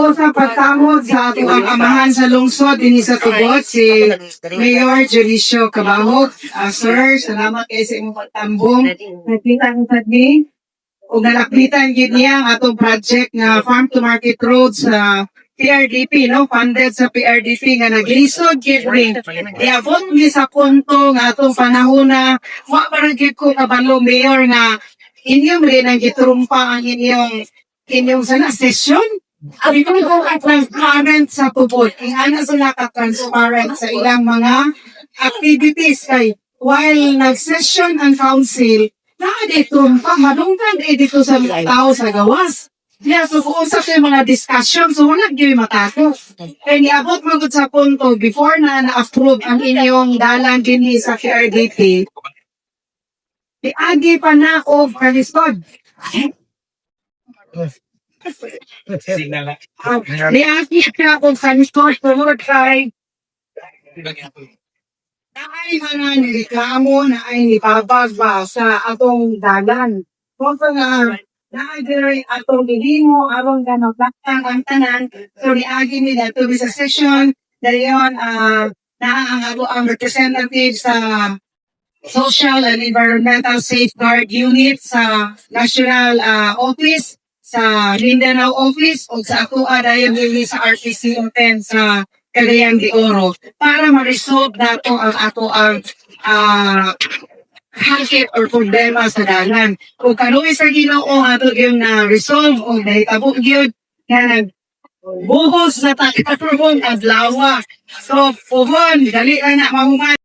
Po sa pagsamot sa ating amahan sa lungsod din sa tubot si Mayor Jericio Cabahog. Ah, sir, salamat kayo sa imong pagtambong. Nakita ko tadi o nalapitan gid niya ang atong project nga farm to market road sa PRDP no funded sa PRDP nga naglisod gid rin iabot mi sa punto nga atong panahon na wa parang gid ko kabalo mayor nga inyong rin ang gitrumpa ang inyong inyong sana session Abi ko ko transparent sa tubod. Ingana sila ka-transparent sa ilang mga activities kay while nag-session ang council, na dito pa madunggan eh dito sa tao sa gawas. Yeah, so kung sa kayo mga discussion, so wala gyud matakot. Kaya niabot mo gud sa punto before na na-approve ang inyong dalan dinhi sa KRDP. Iagi pa na o kalistod. Ah, Niagi ka o kalistod tungod kay Naay mga nireklamo na ay nipabag ba sa atong dalan. Kung nga, naay diri atong gihimo aron ganong laktan ang tanan. So niagi nila to be sa session. Dayon, ah, naa ang ako ang representative sa Social and Environmental Safeguard Unit sa National ah, Office sa Mindanao Office o sa ako dayon dili sa RTC 10 sa Cagayan de Oro para ma-resolve nato ang ato ang ah hardship or problema sa dalan. Kung kanuwi sa Ginoo ato yung na resolve o nahitabo gyud nga buhos na tatakarbong adlaw. So, puhon, dali na na mahuman.